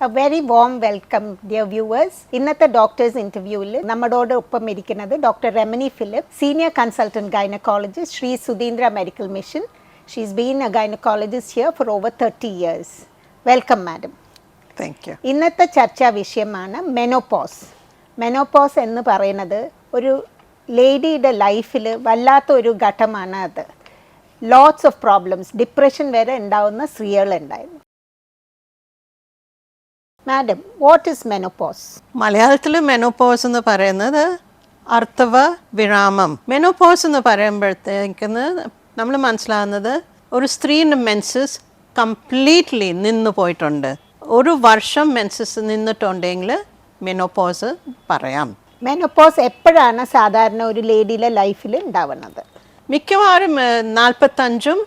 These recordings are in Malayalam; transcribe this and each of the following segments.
A very warm welcome dear viewers ഇന്നത്തെ ഡോക്ടേഴ്സ് ഇന്റർവ്യൂവിൽ നമ്മളോട് ഒപ്പം ഇരിക്കുന്നത് doctor Remani Philip senior consultant gynaecologist Sree Sudheendra medical mission she's been a gynaecologist here for over thirty years welcome madam thank you ഇന്നത്തെ ചർച്ചാ വിഷയമാണ് മെനോപോസ് മെനോപോസ് എന്ന് പറയുന്നത് ഒരു ലേഡിയുടെ ലൈഫിൽ വല്ലാത്ത ഒരു ഘട്ടമാണ് അത്. ലോട്ട്സ് ഓഫ് പ്രോബ്ലംസ് ഡിപ്രഷൻ വരെ ഉണ്ടാവുന്ന സ്ത്രീകളുണ്ടായിരുന്നു. മാഡം വാട്ട് ഇസ് മെനോപോസ് മലയാളത്തിൽ മെനോപോസ് എന്ന് പറയുന്നത് അർത്ഥവ വിരാമം. മെനോപോസ് എന്ന് പറയുമ്പോഴത്തേക്കിന് നമ്മൾ മനസ്സിലാകുന്നത് ഒരു സ്ത്രീന്റെ മെൻസസ് കംപ്ലീറ്റ്ലി നിന്ന് പോയിട്ടുണ്ട്. ഒരു വർഷം മെൻസസ് നിന്നിട്ടുണ്ടെങ്കിൽ മെനോപോസ് പറയാം. മെനോപോസ് എപ്പോഴാണ് സാധാരണ ഒരു ലേഡിയിലെ ലൈഫിൽ ഉണ്ടാവുന്നത്? മിക്കവാറും നാൽപ്പത്തഞ്ചും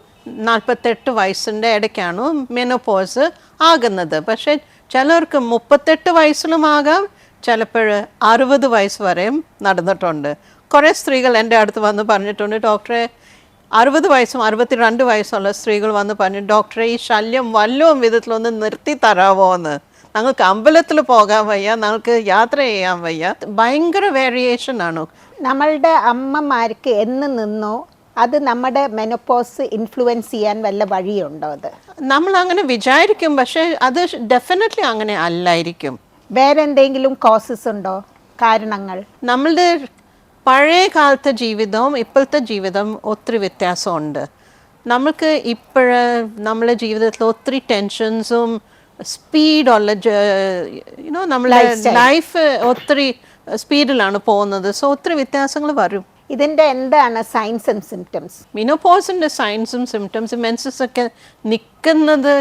നാൽപ്പത്തെട്ട് വയസ്സിന്റെ ഇടയ്ക്കാണ് മെനോപോസ് ആകുന്നത്. പക്ഷേ ചിലർക്ക് മുപ്പത്തെട്ട് വയസ്സിലും ആകാം ചിലപ്പോൾ അറുപത് വയസ്സ് വരെയും നടന്നിട്ടുണ്ട്. കുറേ സ്ത്രീകൾ എന്റെ അടുത്ത് വന്ന് പറഞ്ഞിട്ടുണ്ട് ഡോക്ടറെ അറുപത് വയസ്സും അറുപത്തിരണ്ട് വയസ്സുള്ള സ്ത്രീകൾ വന്ന് പറഞ്ഞു ഡോക്ടറെ ഈ ശല്യം വല്ലവും വിധത്തിലൊന്ന് നിർത്തി തരാമോ എന്ന്. ഞങ്ങൾക്ക് അമ്പലത്തിൽ പോകാൻ വയ്യ ഞങ്ങൾക്ക് യാത്ര ചെയ്യാൻ വയ്യ. ഭയങ്കര വേരിയേഷൻ ആണ്. നമ്മളുടെ അമ്മമാർക്ക് എന്ന് നിന്നോ അത് നമ്മുടെ മെനോപോസ് ഇൻഫ്ലുവൻസ് ചെയ്യാൻ വല്ല വഴിയുണ്ടോ അത്? നമ്മൾ അങ്ങനെ വിചാരിക്കും പക്ഷേ അത് ഡെഫിനറ്റ്ലി അങ്ങനെ അല്ലായിരിക്കും. വേറെ എന്തെങ്കിലും കോസസ് ഉണ്ടോ? കാരണങ്ങൾ? നമ്മളുടെ പഴയ കാലത്തെ ജീവിതവും ഇപ്പോഴത്തെ ജീവിതം ഒത്തിരി വ്യത്യാസമുണ്ട്. നമ്മൾക്ക് ഇപ്പോഴ നമ്മളെ ജീവിതത്തിൽ ഒത്തിരി ടെൻഷൻസും സ്പീഡുള്ള യുനോ നമ്മളെ ലൈഫ് ഒത്തിരി സ്പീഡിലാണ് പോകുന്നത്. സോ ഒത്തിരി വ്യത്യാസങ്ങൾ വരും. ഇതിന്റെ എന്താണ് സൈൻസ് സിംറ്റംസ് മിനോപോസിന്റെ സയൻസും സിംറ്റംസും മെൻസസ് ഒക്കെ നിൽക്കുന്നത്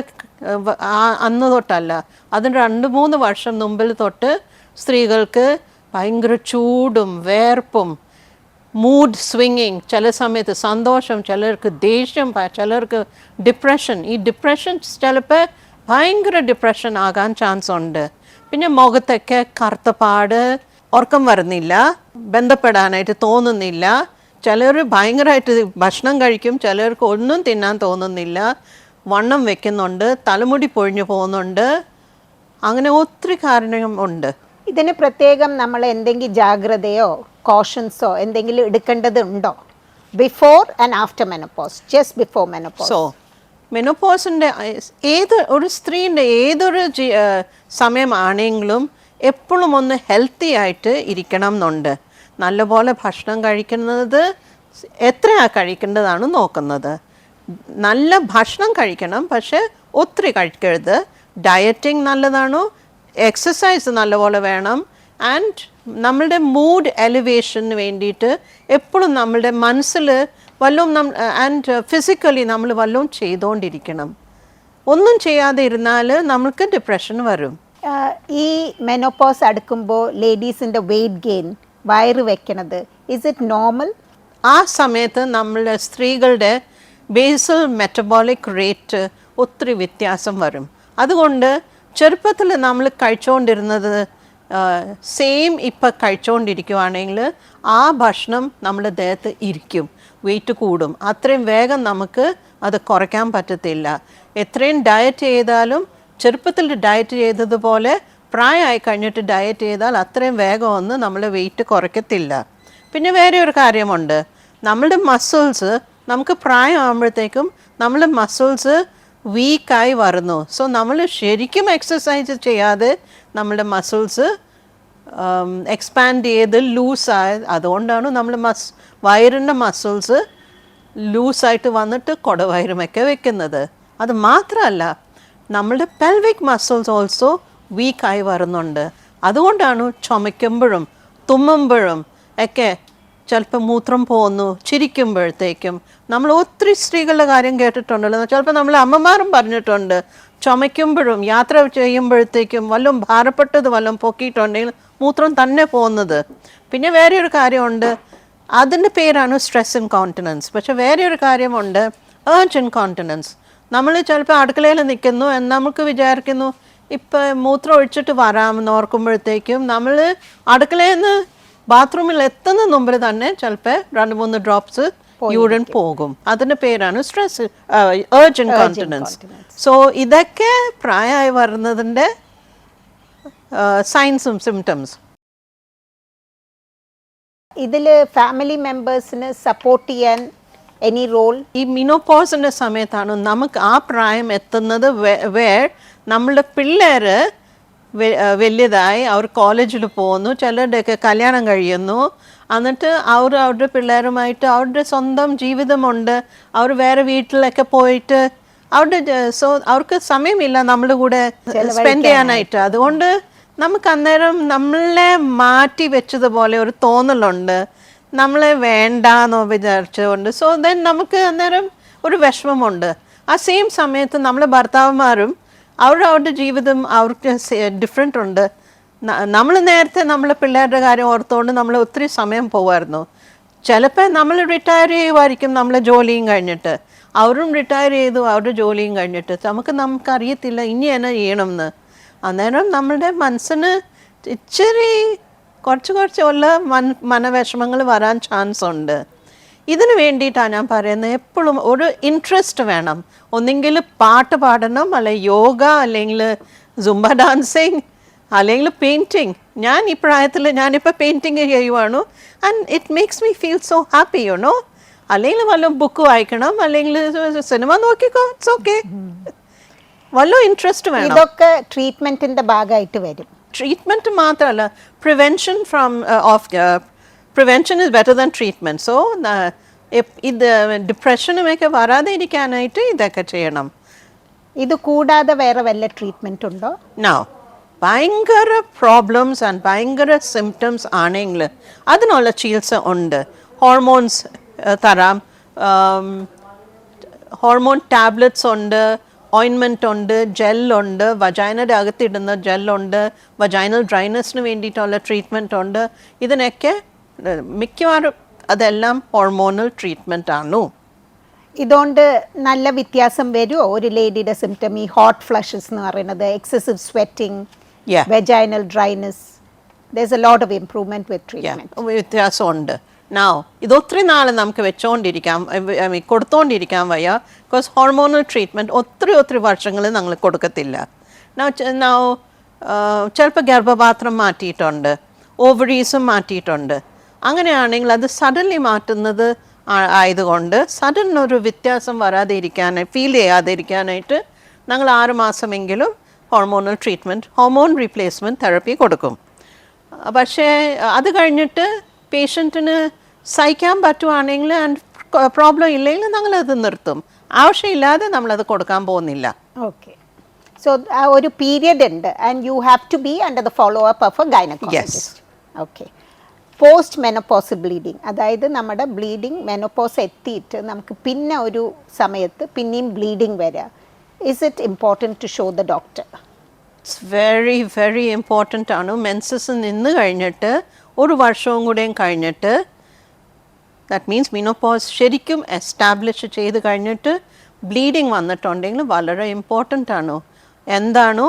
അന്ന് തൊട്ടല്ല. അതിന് രണ്ട് മൂന്ന് വർഷം മുമ്പിൽ തൊട്ട് സ്ത്രീകൾക്ക് ഭയങ്കര ചൂടും വേർപ്പും മൂഡ് സ്വിങ്ങിങ് ചില സമയത്ത് സന്തോഷം ചിലർക്ക് ദേഷ്യം ചിലർക്ക് ഡിപ്രഷൻ ഈ ഡിപ്രഷൻ ചിലപ്പോൾ ഭയങ്കര ഡിപ്രഷൻ ആകാൻ ചാൻസ് ഉണ്ട്. പിന്നെ മുഖത്തൊക്കെ കറുത്തപ്പാട് ഉറക്കം വരുന്നില്ല ബന്ധപ്പെടാനായിട്ട് തോന്നുന്നില്ല. ചിലർ ഭയങ്കരമായിട്ട് ഭക്ഷണം കഴിക്കും ചിലർക്ക് ഒന്നും തിന്നാൻ തോന്നുന്നില്ല. വണ്ണം വെക്കുന്നുണ്ട് തലമുടി പൊഴിഞ്ഞു പോകുന്നുണ്ട്. അങ്ങനെ ഒത്തിരി കാരണങ്ങൾ ഉണ്ട്. ഇതിന് പ്രത്യേകം നമ്മൾ എന്തെങ്കിലും ജാഗ്രതയോ കോഷൻസോ എന്തെങ്കിലും എടുക്കേണ്ടതുണ്ടോ before and after menopause just before menopause so മെനോപോസിന്റെ ഏത് ഒരു സ്ത്രീന്റെ ഏതൊരു സമയമാണെങ്കിലും എപ്പോഴും ഒന്ന് ഹെൽത്തി ആയിട്ട് ഇരിക്കണം എന്നുണ്ട്. നല്ലപോലെ ഭക്ഷണം കഴിക്കുന്നത് എത്രയാ കഴിക്കേണ്ടതാണ് നോക്കുന്നത്. നല്ല ഭക്ഷണം കഴിക്കണം പക്ഷേ ഒത്തിരി കഴിക്കരുത്. ഡയറ്റിംഗ് നല്ലതാണോ? എക്സസൈസ് നല്ലപോലെ വേണം. ആൻഡ് നമ്മളുടെ മൂഡ് എലിവേഷന് വേണ്ടിയിട്ട് എപ്പോഴും നമ്മളുടെ മനസ്സിൽ വല്ലതും നം ആൻഡ് ഫിസിക്കലി നമ്മൾ വല്ലതും ചെയ്തുകൊണ്ടിരിക്കണം ഒന്നും ചെയ്യാതെ ഇരുന്നാൽ നമുക്ക് ഡിപ്രഷൻ വരും. ഈ മെനോപോസ് അടുക്കുമ്പോൾ ലേഡീസിന്റെ വെയിറ്റ് ഗെയിൻ വയറ് വെക്കണത് ഇസ് ഇറ്റ് നോർമൽ ആ സമയത്ത് നമ്മളുടെ സ്ത്രീകളുടെ ബേസൽ മെറ്റബോളിക് റേറ്റ് ഒത്തിരി വ്യത്യാസം വരും. അതുകൊണ്ട് ചെറുപ്പത്തിൽ നമ്മൾ കഴിച്ചുകൊണ്ടിരുന്നത് സെയിം ഇപ്പം കഴിച്ചുകൊണ്ടിരിക്കുവാണെങ്കിൽ ആ ഭക്ഷണം നമ്മുടെ ദേഹത്ത് ഇരിക്കും വെയിറ്റ് കൂടും. അത്രയും വേഗം നമുക്ക് അത് കുറയ്ക്കാൻ പറ്റത്തില്ല. എത്രയും ഡയറ്റ് ചെയ്താലും ചെറുപ്പത്തിൽ ഡയറ്റ് ചെയ്തതുപോലെ പ്രായമായി കഴിഞ്ഞിട്ട് ഡയറ്റ് ചെയ്താൽ അത്രയും വേഗമൊന്നും നമ്മൾ വെയിറ്റ് കുറയ്ക്കത്തില്ല. പിന്നെ വേറെ ഒരു കാര്യമുണ്ട്. നമ്മളുടെ മസിൽസ് നമുക്ക് പ്രായമാകുമ്പോഴത്തേക്കും നമ്മളുടെ മസിൽസ് വീക്കായി വരുന്നു. സോ നമ്മൾ ശരിക്കും എക്സസൈസ് ചെയ്യാതെ നമ്മളുടെ മസിൽസ് എക്സ്പാൻഡ് ചെയ്ത് ലൂസായ അതുകൊണ്ടാണ് നമ്മൾ മസ് വയറിന്റെ മസിൽസ് ലൂസായിട്ട് വന്നിട്ട് കുടവയറുമൊക്കെ വെക്കുന്നത്. അത് മാത്രമല്ല നമ്മളുടെ പെൽവിക് മസിൽസ് ഓൾസോ വീക്കായി വരുന്നുണ്ട്. അതുകൊണ്ടാണ് ചുമയ്ക്കുമ്പോഴും തുമ്മുമ്പോഴും ഒക്കെ ചിലപ്പോൾ മൂത്രം പോകുന്നു ചിരിക്കുമ്പോഴത്തേക്കും. നമ്മൾ ഒത്തിരി സ്ത്രീകളുടെ കാര്യം കേട്ടിട്ടുണ്ടല്ലോ. ചിലപ്പോൾ നമ്മളെ അമ്മമാരും പറഞ്ഞിട്ടുണ്ട് ചുമയ്ക്കുമ്പോഴും യാത്ര ചെയ്യുമ്പോഴത്തേക്കും വല്ലതും ഭാരപ്പെട്ടത് വല്ലതും പൊക്കിയിട്ടുണ്ടെങ്കിൽ മൂത്രം തന്നെ പോകുന്നത്. പിന്നെ വേറെ ഒരു കാര്യമുണ്ട്. അതിന്റെ പേരാണ് സ്ട്രെസ് ഇൻകോണ്ടിനൻസ് പക്ഷേ വേറെ ഒരു കാര്യമുണ്ട് ഏർജ് ഇൻകോണ്ടിനൻസ് നമ്മൾ ചിലപ്പോൾ അടുക്കളയിൽ നിൽക്കുന്നു എന്ന് നമുക്ക് വിചാരിക്കുന്നു. ഇപ്പം മൂത്രം ഒഴിച്ചിട്ട് വരാമെന്ന് ഓർക്കുമ്പോഴത്തേക്കും നമ്മൾ അടുക്കളയിൽ നിന്ന് ബാത്റൂമിൽ എത്തുന്ന മുമ്പിൽ തന്നെ ചിലപ്പോൾ രണ്ട് മൂന്ന് ഡ്രോപ്സ് യൂറിൻ പോകും. അതിന്റെ പേരാണ് സ്ട്രെസ് ഏർജന്റ് കോൺഫിഡൻസ് സോ ഇതൊക്കെ പ്രായമായി വരുന്നതിന്റെ സൈൻസും സിംറ്റംസ് ഇതിൽ ഫാമിലി മെമ്പേഴ്സിന് സപ്പോർട്ട് ചെയ്യാൻ എനി റോൾ ഈ മിനോപോസിന്റെ സമയത്താണ് നമുക്ക് ആ പ്രായം എത്തുന്നത് വേർ നമ്മളുടെ പിള്ളേർ വലിയതായി അവർ കോളേജിൽ പോകുന്നു ചിലരുടെയൊക്കെ കല്യാണം കഴിയുന്നു. എന്നിട്ട് അവർ അവരുടെ പിള്ളേരുമായിട്ട് അവരുടെ സ്വന്തം ജീവിതമുണ്ട്. അവർ വേറെ വീട്ടിലൊക്കെ പോയിട്ട് അവരുടെ സോ അവർക്ക് സമയമില്ല നമ്മുടെ കൂടെ സ്പെൻഡ് ചെയ്യാനായിട്ട്. അതുകൊണ്ട് നമുക്ക് അന്നേരം നമ്മളെ മാറ്റി വെച്ചതുപോലെ ഒരു തോന്നലുണ്ട്. നമ്മളെ വേണ്ടാന്നോ വിചാരിച്ചുകൊണ്ട് സോ ദെൻ നമുക്ക് അന്നേരം ഒരു വിഷമമുണ്ട്. ആ സെയിം സമയത്ത് നമ്മളെ ഭർത്താവുമാരും അവരുടെ അവരുടെ ജീവിതം അവർക്ക് ഡിഫറെന്റ് ഉണ്ട്. നമ്മൾ നേരത്തെ നമ്മളെ പിള്ളേരുടെ കാര്യം ഓർത്തുകൊണ്ട് നമ്മൾ ഒത്തിരി സമയം പോകുമായിരുന്നു ചിലപ്പോൾ നമ്മൾ റിട്ടയർ ചെയ്യുമായിരിക്കും നമ്മളെ ജോലിയും കഴിഞ്ഞിട്ട്. അവരും റിട്ടയർ ചെയ്തു അവരുടെ ജോലിയും കഴിഞ്ഞിട്ട്. നമുക്ക് നമുക്കറിയത്തില്ല ഇനി എന്നെ ചെയ്യണമെന്ന് അന്നേരം നമ്മളുടെ മനസ്സിന് ഇച്ചിരി കുറച്ച് കുറച്ച് ഉള്ള മൻ മനവിഷമങ്ങൾ വരാൻ ചാൻസ് ഉണ്ട്. ഇതിന് വേണ്ടിയിട്ടാണ് ഞാൻ പറയുന്നത് എപ്പോഴും ഒരു ഇൻട്രസ്റ്റ് വേണം. ഒന്നെങ്കിൽ പാട്ട് പാടണം അല്ലെ യോഗ അല്ലെങ്കിൽ സുംബ ഡാൻസിങ് അല്ലെങ്കിൽ പെയിന്റിങ് ഞാൻ ഈ പ്രായത്തിൽ ഞാനിപ്പോൾ പെയിന്റിങ് ചെയ്യുവാണ്. And it makes me feel so happy you know അല്ലെങ്കിൽ വല്ല ബുക്ക് വായിക്കണം അല്ലെങ്കിൽ സിനിമ നോക്കിക്കോ ഇറ്റ്സ് ഓക്കെ വല്ല ഇൻട്രസ്റ്റ് വേണം. ഇതൊക്കെ ട്രീറ്റ്മെന്റിന്റെ ഭാഗമായിട്ട് വരും. ട്രീറ്റ്മെന്റ് മാത്രമല്ല prevention from of prevention is better than treatment so ഇത് ഡിപ്രഷനുമൊക്കെ വരാതെ ഇരിക്കാനായിട്ട് ഇതൊക്കെ ചെയ്യണം ഇത് കൂടാതെ വേറെ വല്ല ട്രീറ്റ്മെന്റ് ഉണ്ടോ നോ ഭയങ്കര പ്രോബ്ലംസ് ആൻഡ് ഭയങ്കര സിംറ്റംസ് ആണെങ്കിൽ അതിനുള്ള ചികിത്സ ഉണ്ട് ഹോർമോൺസ് തരാം ഹോർമോൺ ടാബ്ലറ്റ്സ് ഉണ്ട് ഓയിൻമെന്റ് ഉണ്ട് ജെല്ലുണ്ട് വജൈനയുടെ അകത്തിടുന്ന ജെല്ലുണ്ട് വജൈനൽ ഡ്രൈനസിന് വേണ്ടിയിട്ടുള്ള ട്രീറ്റ്മെന്റ് ഉണ്ട്. ഇതിനൊക്കെ മിക്കവാറും അതെല്ലാം ഹോർമോണൽ ട്രീറ്റ്മെന്റ് ആണു. ഇതുകൊണ്ട് നല്ല വ്യത്യാസം വരുമോ ഒരു ലേഡിയുടെ സിംറ്റം ഈ ഹോട്ട് ഫ്ലഷസ് എന്ന് പറയുന്നത് excessive sweating. Vaginal dryness there a lot of improvement with treatment വ്യത്യാസമുണ്ട്. നൗ ഇത് ഒത്തിരി നാൾ നമുക്ക് വെച്ചുകൊണ്ടിരിക്കാം ഐ മീൻ കൊടുത്തുകൊണ്ടിരിക്കാൻ വയ്യ. ബിക്കോസ് ഹോർമോണൽ ട്രീറ്റ്മെന്റ് ഒത്തിരി ഒത്തിരി വർഷങ്ങൾ ഞങ്ങൾ കൊടുക്കത്തില്ല. നൗ നൗ ചിലപ്പോൾ ഗർഭപാത്രം മാറ്റിയിട്ടുണ്ട് ഓവറീസും മാറ്റിയിട്ടുണ്ട്. അങ്ങനെയാണെങ്കിൽ അത് സഡൻലി മാറ്റുന്നത് ആയതുകൊണ്ട് സഡൻ ഒരു വ്യത്യാസം വരാതെ ഇരിക്കാനായി ഫീൽ ചെയ്യാതിരിക്കാനായിട്ട് ഞങ്ങൾ ആറ് മാസമെങ്കിലും hormonal treatment hormone replacement therapy കൊടുക്കും. പക്ഷേ അത് കഴിഞ്ഞിട്ട് പേഷ്യന്റിന് സഹിക്കാൻ പറ്റുവാണെങ്കിൽ ആൻഡ് പ്രോബ്ലം ഇല്ലെങ്കിൽ ഞങ്ങളത് നിർത്തും. ആവശ്യമില്ലാതെ നമ്മൾ അത് കൊടുക്കാൻ പോകുന്നില്ല. ഓക്കെ സോ ഒരു പീരിയഡ് ഉണ്ട്. And you have to be under the follow up of a gynaecologist okay post menopause bleeding അതായത് നമ്മുടെ ബ്ലീഡിങ് മെനോപോസ് എത്തിയിട്ട് നമുക്ക് പിന്നെ ഒരു സമയത്ത് പിന്നെയും ബ്ലീഡിങ് വരിക is it important to show the doctor it's very very important ആണ്. മെൻസസ് നിന്ന് കഴിഞ്ഞിട്ട് ഒരു വർഷവും കൂടെയും കഴിഞ്ഞിട്ട് ദാറ്റ് മീൻസ് മിനോപോസ് ശരിക്കും എസ്റ്റാബ്ലിഷ് ചെയ്ത് കഴിഞ്ഞിട്ട് ബ്ലീഡിങ് വന്നിട്ടുണ്ടെങ്കിൽ വളരെ ഇമ്പോർട്ടന്റ് ആണ്? എന്താണോ?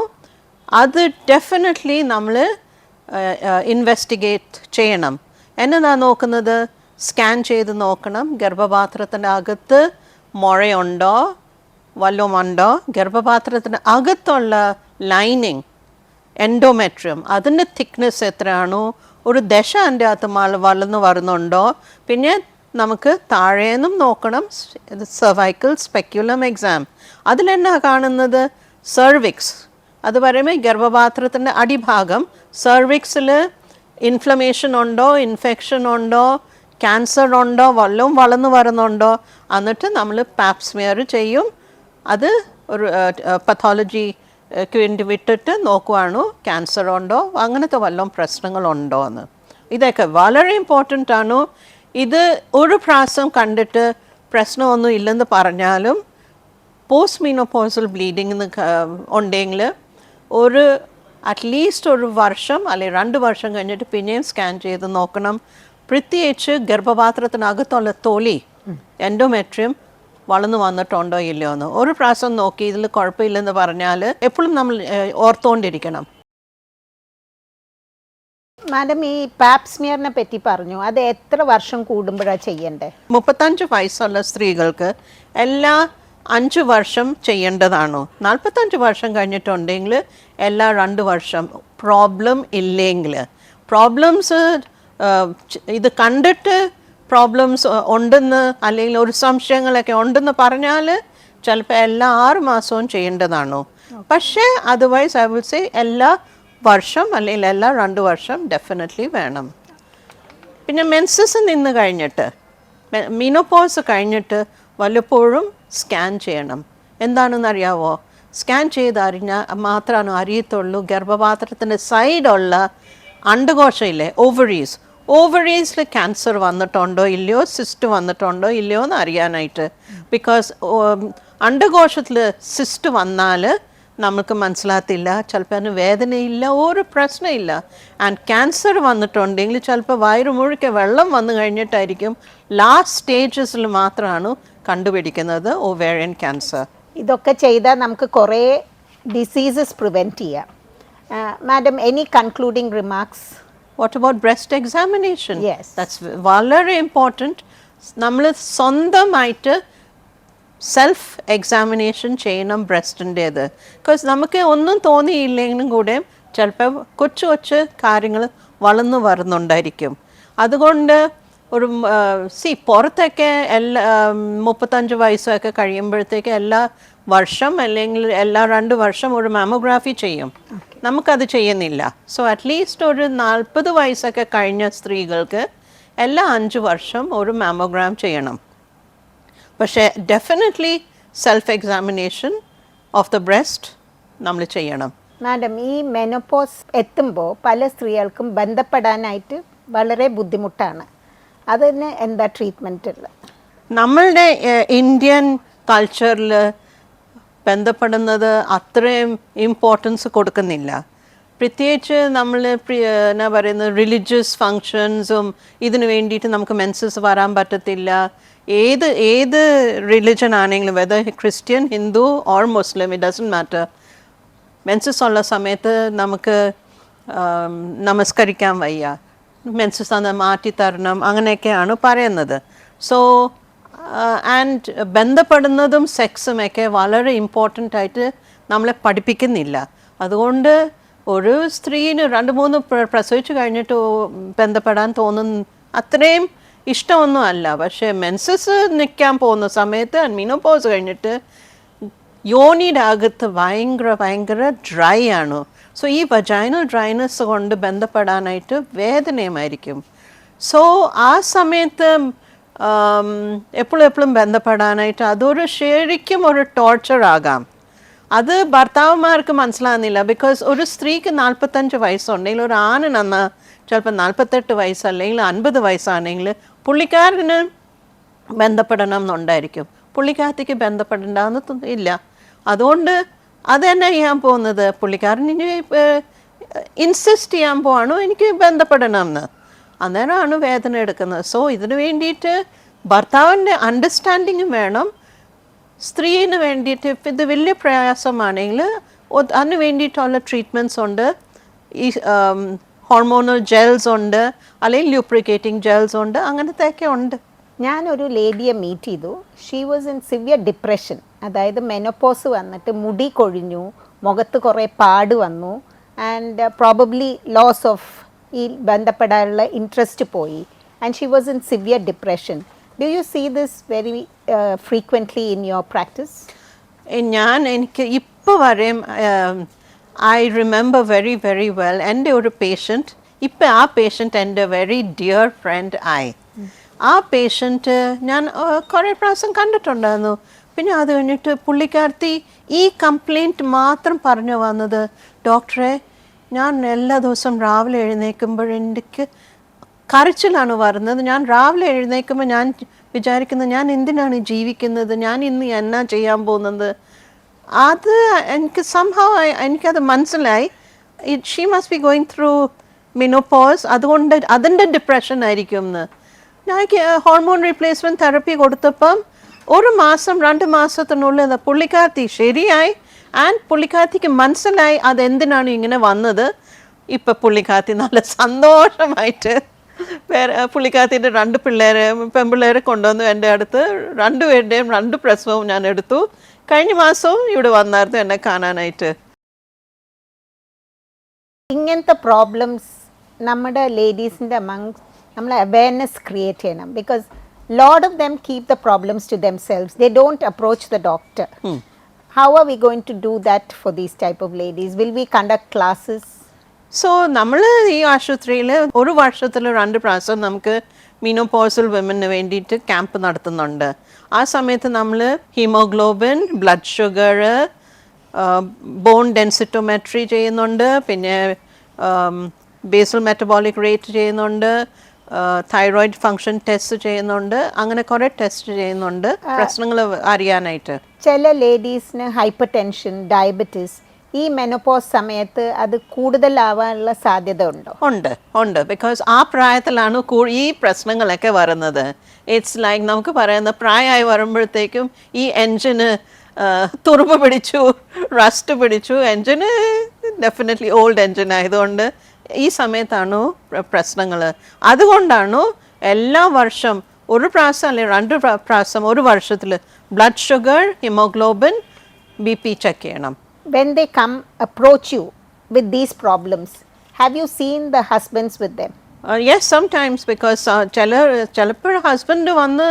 അത് ഡെഫിനറ്റ്ലി നമ്മൾ ഇൻവെസ്റ്റിഗേറ്റ് ചെയ്യണം. എന്നതാ നോക്കുന്നത്? സ്കാൻ ചെയ്ത് നോക്കണം. ഗർഭപാത്രത്തിന്റെ അകത്ത് മുഴയുണ്ടോ? വല്ലതുമുണ്ടോ ഗർഭപാത്രത്തിന് അകത്തുള്ള ലൈനിങ് എൻഡോമെട്രിയം അതിന്റെ തിക്നെസ് എത്രയാണോ? ഒരു ദശ അതിന്റെ അകത്ത് വളർന്നു വരുന്നുണ്ടോ? പിന്നെ നമുക്ക് താഴേന്നും നോക്കണം. സെർവൈക്കൽ സ്പെക്യുലം എക്സാം അതിലെന്നാ കാണുന്നത്? സെർവിക്സ് അത് പറയുമ്പോൾ ഗർഭപാത്രത്തിന്റെ അടിഭാഗം സെർവിക്സിൽ ഇൻഫ്ലമേഷൻ ഉണ്ടോ? ഇൻഫെക്ഷൻ ഉണ്ടോ? ക്യാൻസർ ഉണ്ടോ? വല്ലതും വളർന്നു വരുന്നുണ്ടോ? എന്നിട്ട് നമ്മൾ പാപ്സ്മിയർ ചെയ്യും. അത് ഒരു പത്തോളജി വേണ്ടി വിട്ടിട്ട് നോക്കുവാണു ക്യാൻസർ ഉണ്ടോ അങ്ങനത്തെ വല്ലതും പ്രശ്നങ്ങളുണ്ടോ എന്ന്. ഇതൊക്കെ വളരെ ഇമ്പോർട്ടന്റ് ആണ്. ഇത് ഒരു പ്രാവശ്യം കണ്ടിട്ട് പ്രശ്നമൊന്നും ഇല്ലെന്ന് പറഞ്ഞാലും പോസ്റ്റ് മീനോപോസൽ ബ്ലീഡിംഗ് ഉണ്ടെങ്കിൽ ഒരു അറ്റ്ലീസ്റ്റ് ഒരു വർഷം അല്ലെങ്കിൽ രണ്ട് വർഷം കഴിഞ്ഞിട്ട് പിന്നെയും സ്കാൻ ചെയ്ത് നോക്കണം. പ്രത്യേകിച്ച് ഗർഭപാത്രത്തിനകത്തുള്ള തൊലി എൻഡോമെട്രിയം വളർന്നു വന്നിട്ടുണ്ടോ ഇല്ലയോ എന്ന്. ഒരു പ്രാവശ്യം നോക്കി ഇതിൽ കുഴപ്പമില്ലെന്ന് പറഞ്ഞാൽ എപ്പോഴും നമ്മൾ ഓർത്തുകൊണ്ടിരിക്കണം മാഡം ഈ പാപ്സ്മിയറിനെ പറ്റി പറഞ്ഞു. അത് എത്ര വർഷം കൂടുമ്പോഴാണ് ചെയ്യണ്ടേ? മുപ്പത്തഞ്ച് വയസ്സുള്ള സ്ത്രീകൾക്ക് എല്ലാ അഞ്ച് വർഷം ചെയ്യേണ്ടതാണോ? നാൽപ്പത്തഞ്ച് വർഷം കഴിഞ്ഞിട്ടുണ്ടെങ്കിൽ എല്ലാ രണ്ട് വർഷം. പ്രോബ്ലം ഇല്ലെങ്കിൽ. പ്രോബ്ലംസ് ഇത് കണ്ടിട്ട് പ്രോബ്ലംസ് ഉണ്ടെന്ന് അല്ലെങ്കിൽ ഒരു സംശയങ്ങളൊക്കെ ഉണ്ടെന്ന് പറഞ്ഞാൽ ചിലപ്പോൾ എല്ലാ ആറ് മാസവും ചെയ്യേണ്ടതാണോ? പക്ഷേ അതർവൈസ് ഐ വിൽ സേ എല്ലാ വർഷം അല്ലെങ്കിൽ എല്ലാ രണ്ട് വർഷം ഡെഫിനറ്റ്ലി വേണം. പിന്നെ മെൻസസ് നിന്ന് കഴിഞ്ഞിട്ട് മീനോപോസ് കഴിഞ്ഞിട്ട് വല്ലപ്പോഴും സ്കാൻ ചെയ്യണം. എന്താണെന്ന് അറിയാവോ സ്കാൻ ചെയ്ത് അറിഞ്ഞാൽ മാത്രമാണ് അറിയത്തുള്ളൂ. ഗർഭപാത്രത്തിന്റെ സൈഡുള്ള അണ്ടകോശയില്ലേ ഓവറീസ് ഓവറീസിൽ ക്യാൻസർ വന്നിട്ടുണ്ടോ ഇല്ലയോ സിസ്റ്റ് വന്നിട്ടുണ്ടോ ഇല്ലയോ എന്ന് അറിയാനായിട്ട്. ബിക്കോസ് അണ്ടകോശത്തിൽ സിസ്റ്റ് വന്നാൽ നമുക്ക് മനസ്സിലാകത്തില്ല. ചിലപ്പോൾ അതിന് വേദനയില്ല ഒരു പ്രശ്നമില്ല. ആൻഡ് ക്യാൻസർ വന്നിട്ടുണ്ടെങ്കിൽ ചിലപ്പോൾ വയറ് മുഴുക്കെ വെള്ളം വന്നു കഴിഞ്ഞിട്ടായിരിക്കും ലാസ്റ്റ് സ്റ്റേജസിൽ മാത്രമാണ് കണ്ടുപിടിക്കുന്നത് ഒവേറിയൻ ക്യാൻസർ ഇതൊക്കെ ചെയ്താൽ നമുക്ക് കുറേ ഡിസീസസ് പ്രിവെന്റ് ചെയ്യാം. Madam any concluding remarks what about breast examination Yes. That's വളരെ ഇമ്പോർട്ടന്റ് നമ്മൾ സ്വന്തമായിട്ട് സെൽഫ് എക്സാമിനേഷൻ ചെയ്യണം ബ്രസ്റ്റിന്റേത് ബിക്കോസ് നമുക്ക് ഒന്നും തോന്നിയില്ലെങ്കിലും കൂടെ ചിലപ്പോൾ കൊച്ചു കൊച്ചു കാര്യങ്ങൾ വളർന്നു വരുന്നുണ്ടായിരിക്കും. അതുകൊണ്ട് ഒരു സി പുറത്തൊക്കെ എല്ലാ മുപ്പത്തഞ്ച് വയസ്സൊക്കെ കഴിയുമ്പോഴത്തേക്ക് എല്ലാ വർഷം അല്ലെങ്കിൽ എല്ലാ രണ്ട് വർഷം ഒരു മാമോഗ്രാഫി ചെയ്യും. നമുക്കത് ചെയ്യുന്നില്ല. സോ അറ്റ്ലീസ്റ്റ് ഒരു നാൽപ്പത് വയസ്സൊക്കെ കഴിഞ്ഞ സ്ത്രീകൾക്ക് എല്ലാ അഞ്ച് വർഷം ഒരു മാമോഗ്രാം ചെയ്യണം. പക്ഷേ definitely self examination of the breast നമ്മൾ ചെയ്യണം. മാഡം ഈ മെനോപോസ് എത്തുമ്പോൾ പല സ്ത്രീകൾക്കും ബന്ധപ്പെടാനായിട്ട് വളരെ ബുദ്ധിമുട്ടാണ്. അതിന് എന്താ ട്രീറ്റ്മെന്റ് ഉള്ളത്? നമ്മളുടെ ഇന്ത്യൻ കൾച്ചറിൽ ബന്ധപ്പെടുന്നത് അത്രയും ഇമ്പോർട്ടൻസ് കൊടുക്കുന്നില്ല. പ്രത്യേകിച്ച് നമ്മൾ എന്നാ പറയുന്നത് റിലീജിയസ് ഫങ്ഷൻസും ഇതിനു വേണ്ടിയിട്ട് നമുക്ക് മെൻസസ് വരാൻ പറ്റത്തില്ല. ഏത് ഏത് റിലിജൻ ആണെങ്കിലും whether Christian Hindu or Muslim it doesn't matter menses ഉള്ള സമയത്ത് നമുക്ക് നമസ്കരിക്കാൻ വയ്യ. മെൻസസ് അത് മാറ്റി തരണം അങ്ങനെയൊക്കെയാണ് പറയുന്നത്. സോ ആൻഡ് ബന്ധപ്പെടുന്നതും സെക്സും ഒക്കെ വളരെ ഇമ്പോർട്ടന്റ് ആയിട്ട് നമ്മളെ പഠിപ്പിക്കുന്നില്ല. അതുകൊണ്ട് ഒരു സ്ത്രീന് രണ്ട് മൂന്ന് പ്രസവിച്ചു കഴിഞ്ഞിട്ട് ബന്ധപ്പെടാൻ തോന്നുന്ന അത്രയും ഇഷ്ടമൊന്നും അല്ല. പക്ഷേ മെൻസസ് നിൽക്കാൻ പോകുന്ന സമയത്ത് മീനോപോസ് കഴിഞ്ഞിട്ട് യോനിയുടെ അകത്ത് ഭയങ്കര ഭയങ്കര ഡ്രൈ ആണ്. സോ ഈ വജൈനൽ ഡ്രൈനസ് കൊണ്ട് ബന്ധപ്പെടാനായിട്ട് വേദനയുമായിരിക്കും. സോ ആ സമയത്ത് എപ്പോഴും എപ്പോഴും ബന്ധപ്പെടാനായിട്ട് അതൊരു ശരിക്കും ഒരു ടോർച്ചർ ആകാം. അത് ഭർത്താവുമാർക്ക് മനസ്സിലാകുന്നില്ല. ബിക്കോസ് ഒരു സ്ത്രീക്ക് നാൽപ്പത്തഞ്ച് വയസ്സുണ്ടെങ്കിൽ ഒരു ആണിന് അന്ന് ചിലപ്പോൾ നാൽപ്പത്തെട്ട് വയസ്സല്ലെങ്കിൽ അൻപത് വയസ്സാണെങ്കിൽ പുള്ളിക്കാരന് ബന്ധപ്പെടണം എന്നുണ്ടായിരിക്കും. പുള്ളിക്കാരത്തേക്ക് ബന്ധപ്പെടണ്ടെന്ന് ഇല്ല. അതുകൊണ്ട് അത് തന്നെ ചെയ്യാൻ പോകുന്നത്. പുള്ളിക്കാരൻ ഇനി ഇൻസിസ്റ്റ് ചെയ്യാൻ പോവാണോ. എനിക്ക് ബന്ധപ്പെടണം എന്ന് അന്നേരമാണ് വേദന എടുക്കുന്നത്. സോ ഇതിന് വേണ്ടിയിട്ട് ഭർത്താവിന്റെ അണ്ടർസ്റ്റാൻഡിങ്ങും വേണം. സ്ത്രീന് വേണ്ടിയിട്ട് ഇത് വലിയ പ്രയാസമാണെങ്കിൽ അതിന് വേണ്ടിയിട്ടുള്ള ട്രീറ്റ്മെന്റ്സ് ഉണ്ട്. ഈ ഹോർമോണൽ ജെൽസ് ഉണ്ട്. അല്ലെങ്കിൽ ലൂപ്രിക്കേറ്റിംഗ് ജെൽസ് ഉണ്ട്. അങ്ങനത്തെ ഒക്കെ ഉണ്ട്. ഞാനൊരു ലേഡിയെ മീറ്റ് ചെയ്തു. She was in severe depression അതായത് മെനോപോസ് വന്നിട്ട് മുടി കൊഴിഞ്ഞു മുഖത്ത് കുറേ പാട് വന്നു. ആൻഡ് പ്രോബബ്ലി ലോസ് ഓഫ് ഈ ബന്ധപ്പെടാനുള്ള ഇൻട്രസ്റ്റ് പോയി. And she was in severe depression do you see this very frequently in your practice ഞാൻ എനിക്ക് ഇപ്പോൾ വരെയും I remember very very well എന്റെ ഒരു പേഷ്യന്റ് ഇപ്പം ആ പേഷ്യന്റ് എന്റെ വെരി ഡിയർ ഫ്രണ്ട് ആയി. ആ പേഷ്യന്റ് ഞാൻ കുറേ പ്രാവശ്യം കണ്ടിട്ടുണ്ടായിരുന്നു. പിന്നെ അത് കഴിഞ്ഞിട്ട് പുള്ളിക്കാർത്തി ഈ കംപ്ലൈന്റ് മാത്രം പറഞ്ഞു വന്നത് ഡോക്ടറെ ഞാൻ എല്ലാ ദിവസവും രാവിലെ എഴുന്നേൽക്കുമ്പോഴെനിക്ക് കരച്ചിലാണ് വരുന്നത്. ഞാൻ രാവിലെ എഴുന്നേൽക്കുമ്പോൾ ഞാൻ വിചാരിക്കുന്നത് ഞാൻ എന്തിനാണ് ജീവിക്കുന്നത്? ഞാൻ ഇന്ന് എന്നാ ചെയ്യാൻ പോകുന്നത്? അത് എനിക്ക് സംഭവം എനിക്കത് മനസ്സിലായി. It she must be going through menopause അതുകൊണ്ട് അതിന്റെ ഡിപ്രഷൻ ആയിരിക്കും എന്ന്. ഞാൻ ഹോർമോൺ റീപ്ലേസ്മെന്റ് തെറപ്പി കൊടുത്തപ്പം ഒരു മാസം രണ്ട് മാസത്തിനുള്ളിൽ പുള്ളിക്കാർത്തി ശരിയായി. ആൻഡ് പുള്ളിക്കാത്തിക്ക് മനസ്സിലായി അതെന്തിനാണ് ഇങ്ങനെ വന്നത്. ഇപ്പം പുള്ളിക്കാത്തി നല്ല സന്തോഷമായിട്ട് വേറെ പുള്ളിക്കാത്തിന്റെ രണ്ട് പിള്ളേരെ പെൺപിള്ളേരെ കൊണ്ടുവന്നു. എന്റെ അടുത്ത് രണ്ടുപേരുടെയും രണ്ട് പ്രസവവും ഞാൻ എടുത്തു. കഴിഞ്ഞ മാസവും ഇവിടെ വന്നായിരുന്നു എന്നെ കാണാനായിട്ട്. ഇങ്ങനത്തെ പ്രോബ്ലംസ് നമ്മുടെ ലേഡീസിന്റെ മങ് നമ്മൾ അവയർനെസ് ക്രിയേറ്റ് ചെയ്യണം. Because lot of them keep the problems to themselves they don't approach the doctor how are we going to do that for these type of ladies will we conduct classes so നമ്മൾ ഈ ആശുപത്രിയിൽ ഒരു വർഷത്തിൽ രണ്ട് പ്രാവശ്യം നമുക്ക് മീനോപോസൽ വിമന് വേണ്ടിയിട്ട് ക്യാമ്പ് നടത്തുന്നുണ്ട്. ആ സമയത്ത് നമ്മൾ haemoglobin blood sugar bone densitometry ചെയ്യുന്നുണ്ട്. പിന്നെ ബേസൽ മെറ്റബോളിക് റേറ്റ് ചെയ്യുന്നുണ്ട്. തൈറോയിഡ് ഫങ്ഷൻ ടെസ്റ്റ് ചെയ്യുന്നുണ്ട്. അങ്ങനെ കുറേ ടെസ്റ്റ് ചെയ്യുന്നുണ്ട്. പ്രശ്നങ്ങൾ അറിയാനായിട്ട്. ചില ലേഡീസിന് ഹൈപ്പർ ടെൻഷൻ ഡയബറ്റിസ് ഈ മെനോപോസ് സമയത്ത് അത് കൂടുതലാവാനുള്ള സാധ്യത ഉണ്ടോ? ഉണ്ട് ഉണ്ട്. ബിക്കോസ് ആ പ്രായത്തിലാണ് ഈ പ്രശ്നങ്ങളൊക്കെ വരുന്നത്. ഇറ്റ്സ് ലൈക്ക് നമുക്ക് പറയുന്ന പ്രായമായി വരുമ്പോഴത്തേക്കും ഈ എൻജിന് തുറുമ്പ് പിടിച്ചു റസ്റ്റ് പിടിച്ചു. എൻജിന് ഡെഫിനറ്റ്ലി ഓൾഡ് എൻജിൻ ആയതുകൊണ്ട് ഈ സമയത്താണ് പ്രശ്നങ്ങൾ അതുകൊണ്ടാണ് എല്ലാ വർഷം ഒരു പ്രാവശ്യം അല്ലെങ്കിൽ രണ്ട് പ്രാ- പ്രാവശ്യം ഒരു വർഷത്തിൽ blood sugar haemoglobin B P check ചെയ്യണം. When they come approach you with these problems have you seen the husbands with them yes sometimes because ചില ചിലപ്പോൾ ഹസ്ബൻഡ് വന്ന്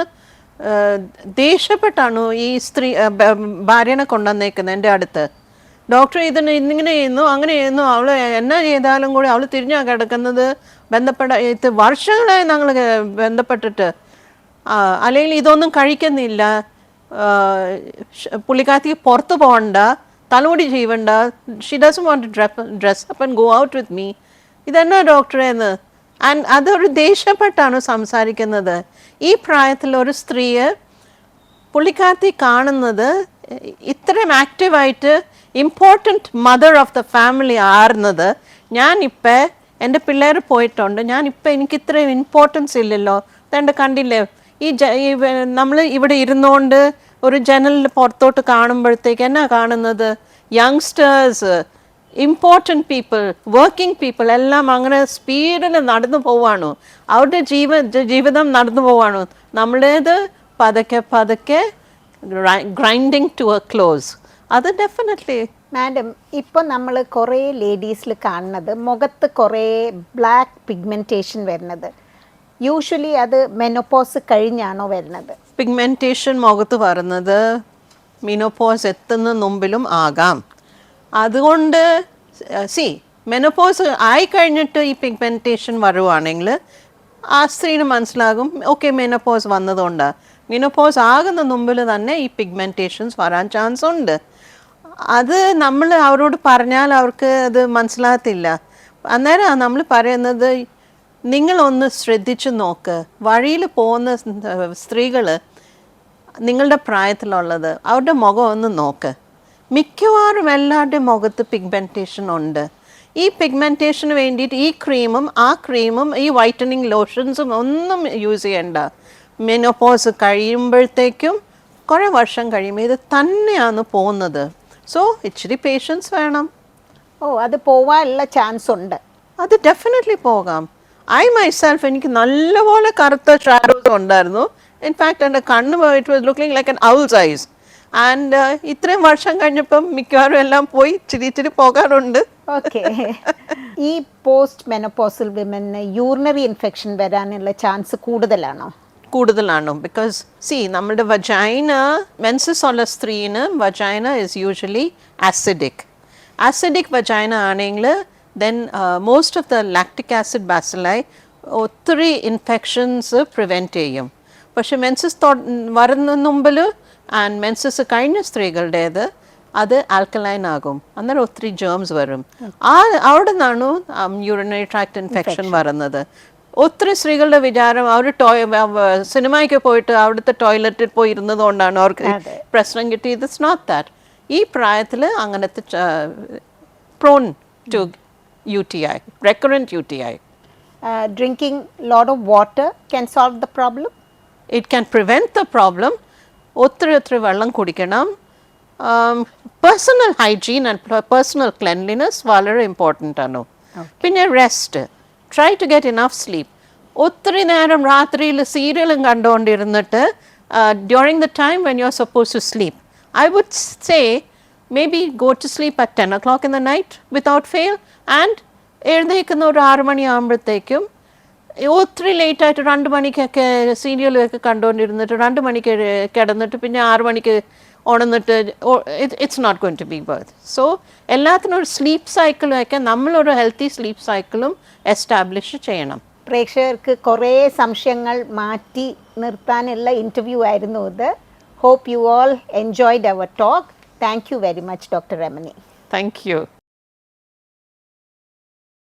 ദേഷ്യപ്പെട്ടാണോ ദേഷ്യപ്പെട്ടാണ് ഈ സ്ത്രീ uh, ഭാര്യനെ കൊണ്ടുവന്നേക്കുന്നത് എന്റെ അടുത്ത്. ഡോക്ടർ ഇതിന് ഇന്നിങ്ങനെ ചെയ്യുന്നു അങ്ങനെ ചെയ്യുന്നു അവൾ എന്നാ ചെയ്താലും കൂടി അവൾ തിരിഞ്ഞാണ് കിടക്കുന്നത് ബന്ധപ്പെട്ട ഇത് വർഷങ്ങളായി ഞങ്ങൾ ബന്ധപ്പെട്ടിട്ട്. അല്ലെങ്കിൽ ഇതൊന്നും കഴിക്കുന്നില്ല. പുള്ളിക്കാരത്തിക്ക് പുറത്ത് പോകണ്ട തലോടി ചെയ്യണ്ട. She does want dress dress up and go out with me ഇതെന്നാ ഡോക്ടറെ എന്ന്? ആൻഡ് അതൊരു ദേഷ്യപ്പെട്ടാണ് സംസാരിക്കുന്നത്. ഈ പ്രായത്തിൽ ഒരു സ്ത്രീയെ പുള്ളിക്കാരത്തി കാണുന്നത് ഇത്രയും ആക്റ്റീവായിട്ട് important mother of the family ആറുന്നത് ഞാനിപ്പോൾ എന്റെ പിള്ളേർ പോയിട്ടുണ്ട്. ഞാനിപ്പോൾ എനിക്ക് ഇത്രയും ഇമ്പോർട്ടൻസ് ഇല്ലല്ലോ. അതെന്റെ കണ്ടില്ലേ? ഈ നമ്മൾ ഇവിടെ ഇരുന്നുകൊണ്ട് ഒരു ജനലിൽ പുറത്തോട്ട് കാണുമ്പോഴത്തേക്ക് എന്നാ കാണുന്നത്? Youngsters important people working people എല്ലാം അങ്ങനെ സ്പീഡിൽ നടന്നു പോവാണ്. അവരുടെ ജീവ ജീവിതം നടന്നു പോവാണ്. നമ്മുടേത് പതുക്കെ പതുക്കെ ഗ്രൈൻഡിങ് ടു എ ക്ലോസ് അത് ഡെഫിനറ്റ്ലി മാഡം ഇപ്പോൾ നമ്മൾ കുറേ ലേഡീസിൽ കാണുന്നത് മുഖത്ത് കുറേ ബ്ലാക്ക് പിഗ്മെന്റേഷൻ വരുന്നത്. യൂഷ്വലി അത് മെനോപോസ് കഴിഞ്ഞാണോ വരുന്നത്? പിഗ്മെന്റേഷൻ മുഖത്ത് വരുന്നത് മിനോപോസ് എത്തുന്ന മുമ്പിലും ആകാം. അതുകൊണ്ട് സി മെനോപോസ് ആയി കഴിഞ്ഞിട്ട് ഈ പിഗ്മെന്റേഷൻ വരുവാണെങ്കിൽ ആ സ്ത്രീന് മനസ്സിലാകും ഓക്കെ മെനോപോസ് വന്നതുകൊണ്ട്. മിനോപോസ് ആകുന്ന മുമ്പിൽ തന്നെ ഈ പിഗ്മെന്റേഷൻസ് വരാൻ ചാൻസ് ഉണ്ട്. അത് നമ്മൾ അവരോട് പറഞ്ഞാൽ അവർക്ക് അത് മനസ്സിലാകത്തില്ല. അന്നേരം നമ്മൾ പറയുന്നത് നിങ്ങളൊന്ന് ശ്രദ്ധിച്ചു നോക്ക്. വഴിയിൽ പോകുന്ന സ്ത്രീകൾ നിങ്ങളുടെ പ്രായത്തിലുള്ളത് അവരുടെ മുഖം ഒന്ന് നോക്ക്. മിക്കവാറും എല്ലാവരുടെയും മുഖത്ത് പിഗ്മെന്റേഷൻ ഉണ്ട്. ഈ പിഗ്മെന്റേഷന് വേണ്ടിയിട്ട് ഈ ക്രീമും ആ ക്രീമും ഈ വൈറ്റനിങ് ലോഷൻസും ഒന്നും യൂസ് ചെയ്യണ്ട. മെനോപോസ് കഴിയുമ്പോഴത്തേക്കും കുറേ വർഷം കഴിയുമ്പോൾ ഇത് തന്നെയാണ് പോകുന്നത്. സോ ഇച്ചിരി പേഷ്യൻസ് വേണം. ഓ അത് പോവാനുള്ള ചാൻസ് ഉണ്ട്. അത് ഡെഫിനറ്റ്ലി പോകാം. ഐ മൈസെൽഫ് എനിക്ക് നല്ലപോലെ കറുത്ത ഷാഡോസ് ഉണ്ടായിരുന്നു. ഇൻഫാക്ട് എന്റെ കണ്ണ് പോയിട്ട് was looking like an owl size and ഇത്രയും വർഷം കഴിഞ്ഞപ്പം മിക്കവാറും എല്ലാം പോയി ചിരി ചിരി പോകാറുണ്ട്. ഓക്കെ ഈ post menopausal women urinary infection വരാനുള്ള ചാൻസ് കൂടുതലാണോ? കൂടുതലാണ്. ബിക്കോസ് സി നമ്മുടെ വജൈന മെൻസസ് ഉള്ള സ്ത്രീന് vagina is usually acidic acidic vagina ആണെങ്കിൽ then most of the lactic acid ബാസിലായി ഒത്തിരി ഇൻഫെക്ഷൻസ് പ്രിവെന്റ് ചെയ്യും. പക്ഷെ മെൻസസ് വരുന്ന മുമ്പിൽ ആൻഡ് മെൻസസ് കഴിഞ്ഞ സ്ത്രീകളുടേത് അത് ആൽക്കലൈൻ ആകും. അന്നേരം ഒത്തിരി ജേംസ് വരും. ആ അവിടെ നിന്നാണ് യൂറിനറി ട്രാക്ട് ഇൻഫെക്ഷൻ വരുന്നത്. ഒത്തിരി സ്ത്രീകളുടെ വിചാരം അവർ ടോയ് സിനിമയ്ക്ക് പോയിട്ട് അവിടുത്തെ ടോയ്ലറ്റിൽ പോയി ഇരുന്നതുകൊണ്ടാണ് അവർക്ക്. പ്രശ്നം കിട്ടിയത്. ഇറ്റ്സ് നോട്ട് ദാറ്റ് ഈ പ്രായത്തിൽ അങ്ങനത്തെ prone to U T I recurrent U T I drinking lot of water can solve the problem it can prevent the problem ഒത്തിരി ഒത്തിരി വെള്ളം കുടിക്കണം. Personal hygiene and personal cleanliness വളരെ ഇമ്പോർട്ടന്റ് ആണ്. പിന്നെ rest try to get enough sleep ഒത്തിരി നേരം രാത്രിയിൽ സീരിയലും കണ്ടുകൊണ്ടിരുന്നിട്ട് during the time when you are suppose to sleep I would say maybe go to sleep at ten o clock in the night without fail and എഴുന്നേൽക്കുന്ന ഒരു ആറ് മണിയാകുമ്പോഴത്തേക്കും ഒത്തിരി ലേറ്റായിട്ട് രണ്ട് മണിക്കൊക്കെ സീരിയലൊക്കെ കണ്ടുകൊണ്ടിരുന്നിട്ട് രണ്ട് മണിക്ക് കിടന്നിട്ട് പിന്നെ ആറ് മണിക്ക് ഉണർന്നിട്ട് it's not going to be birth so എല്ലാത്തിനും ഒരു സ്ലീപ്പ് സൈക്കിളും ഒക്കെ നമ്മളൊരു ഹെൽത്തി സ്ലീപ്പ് സൈക്കിളും എസ്റ്റാബ്ലിഷ് ചെയ്യണം. പ്രേക്ഷകർക്ക് കുറേ സംശയങ്ങൾ മാറ്റി നിർത്താനുള്ള ഇന്റർവ്യൂ ആയിരുന്നു ഇത്. Hope you all enjoyed our talk thank you very much doctor Ramani thank you